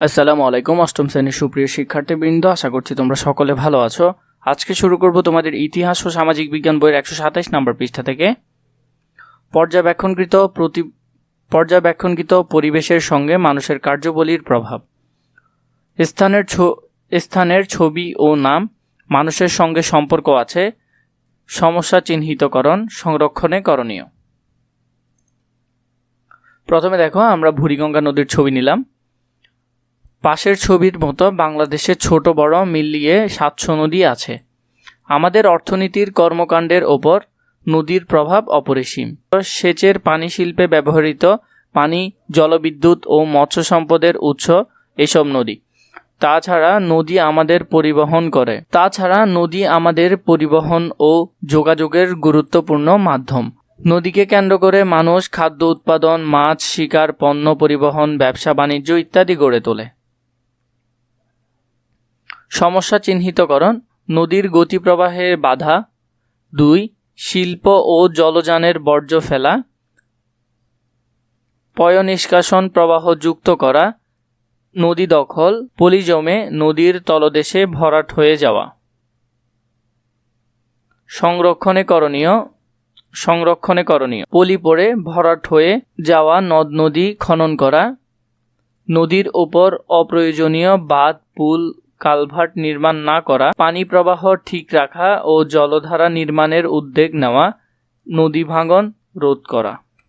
আসসালামু আলাইকুম, অষ্টম শ্রেণির সুপ্রিয় শিক্ষার্থীবৃন্দ। আশা করছি তোমরা সকলে ভালো আছো। আজকে শুরু করব তোমাদের ইতিহাস ও সামাজিক বিজ্ঞান বইয়ের একশো সাতাইশ নম্বর পৃষ্ঠা থেকে। পর্যবেক্ষণকৃত প্রতি পর্যবেক্ষণকৃত পরিবেশের সঙ্গে মানুষের কার্যবলীর প্রভাব। স্থানের স্থানের ছবি ও নাম, মানুষের সঙ্গে সম্পর্ক আছে, সমস্যা চিহ্নিতকরণ, সংরক্ষণে করণীয়। প্রথমে দেখো, আমরা বুড়িগঙ্গা নদীর ছবি নিলাম। পাশের ছবির মতো বাংলাদেশে ছোট বড় মিলিয়ে সাতশো নদী আছে। আমাদের অর্থনীতির কর্মকাণ্ডের ওপর নদীর প্রভাব অপরিসীম। সেচের পানি শিল্পে ব্যবহৃত পানি, জলবিদ্যুৎ ও মৎস্য সম্পদের উৎস এসব নদী। তাছাড়া নদী আমাদের পরিবহন করে। তাছাড়া নদী আমাদের পরিবহন ও যোগাযোগের গুরুত্বপূর্ণ মাধ্যম। নদীকে কেন্দ্র করে মানুষ খাদ্য উৎপাদন, মাছ, শিকার, পণ্য পরিবহন, ব্যবসা, বাণিজ্য ইত্যাদি গড়ে তোলে। সমস্যা চিহ্নিতকরণ নদীর গতিপ্রবাহের বাধা, দুই, শিল্প ও জলযানের বর্জ্য ফেলা পয় নিষ্কাশন প্রবাহ যুক্ত করা, নদী দখল, পলি জমে নদীর তলদেশে ভরাট হয়ে যাওয়া। সংরক্ষণে করণীয় সংরক্ষণে করণীয়। পলি পড়ে ভরাট হয়ে যাওয়া নদ নদী খনন করা, নদীর ওপর অপ্রয়োজনীয় বাঁধ, পুল কালভার্ট নির্মাণ না করা পানি প্রবাহ ঠিক রাখা ও জলধারা নির্মাণের উদ্যোগ নেওয়া, নদী ভাঙন রোধ করা।